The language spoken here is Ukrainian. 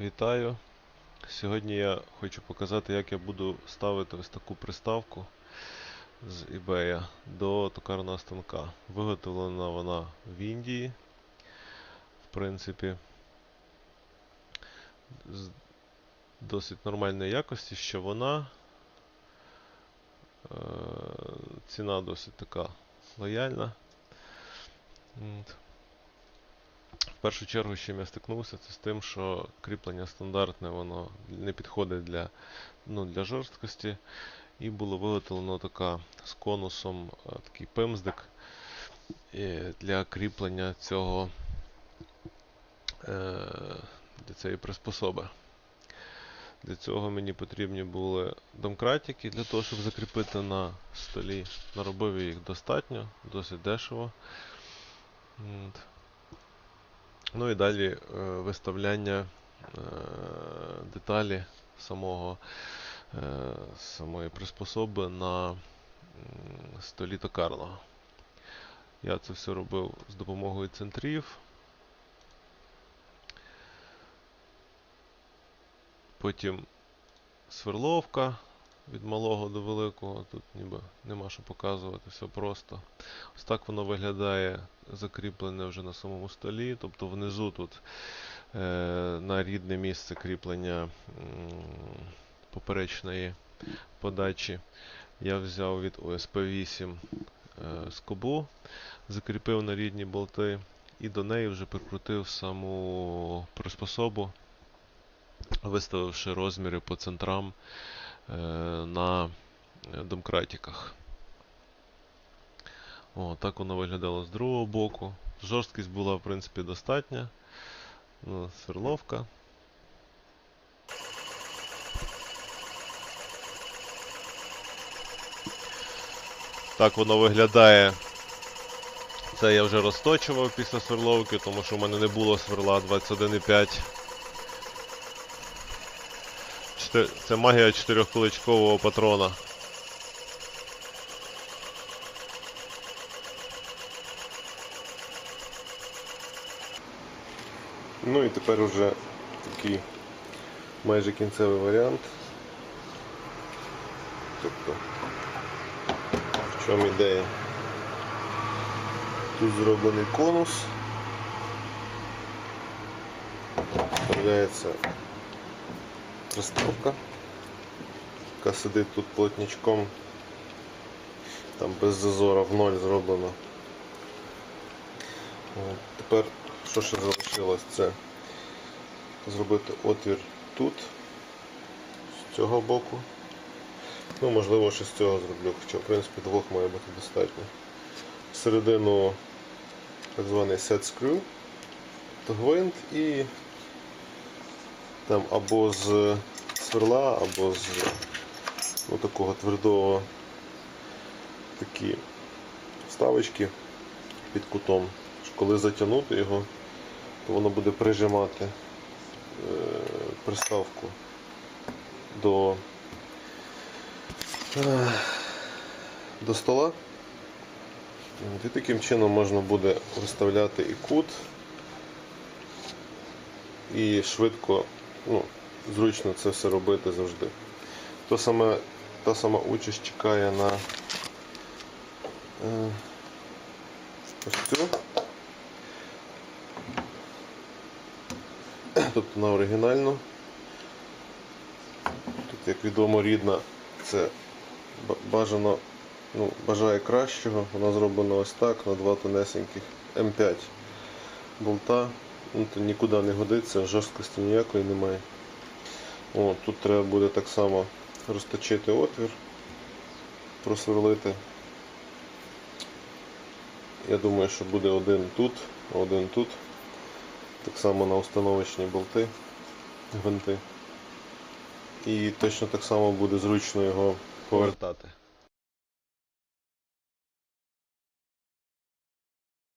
Вітаю! Сьогодні я хочу показати, як я буду ставити ось таку приставку з eBay до токарного станка. Виготовлена вона в Індії, в принципі, з досить нормальної якості, що вона е, ціна досить така лояльна. В першу чергу, з чим я стикнувся, це з тим, що кріплення стандартне, воно не підходить для, ну, для жорсткості. І було виготовлено така з конусом е, такий пимздик е, для кріплення цього е, для цієї приспособи. Для цього мені потрібні були домкратики для того, щоб закріпити на столі. Наробив їх достатньо, досить дешево. Ну і далі е, виставляння е, деталі самого, е, самої приспособи на столі токарного. Я це все робив з допомогою центрів. Потім сверловка від малого до великого. Тут ніби нема що показувати, все просто. Ось так воно виглядає закріплене вже на самому столі. Тобто внизу тут е, на рідне місце кріплення поперечної подачі я взяв від OSP8 е, скобу, закріпив на рідні болти і до неї вже прикрутив саму приспособу, виставивши розміри по центрам на домкратиках. О, так воно виглядало з другого боку. Жорсткість була, в принципі, достатня. Ну, сверловка. Так воно виглядає. Це я вже розточував після сверловки, тому що в мене не було сверла 21,5. Чотир- Це магія 4-куличкового патрона. Ну і тепер уже такий майже кінцевий варіант. Тобто, в чому ідея? Тут зроблений конус. Вставляється приставка, яка сидить тут плотничком. Там без зазора в ноль зроблено. От, Тепер що ще залишилось? Це зробити отвір тут, з цього боку. Ну, можливо, ще з цього зроблю, хоча в принципі двох має бути достатньо. Всередину так званий set screw, гвинт і там або з сверла, або з ну, такого твердого такі вставочки під кутом. Коли затягнути його, то воно буде прижимати е, приставку до, е, до стола. І таким чином можна буде виставляти і кут, і швидко, ну, зручно це все робити завжди. То саме, та сама участь чекає на е, ось цю. Тобто на оригінальну. Тут, як відомо, рідна, це бажано, ну, бажає кращого. Вона зроблена ось так на два тонесеньких М5 болта. Ну, нікуди не годиться, жорсткості ніякої немає. О, тут треба буде так само розточити отвір, просверлити. Я думаю, що буде один тут, один тут. Так само на установочні болти, гвинти. І точно так само буде зручно його повертати.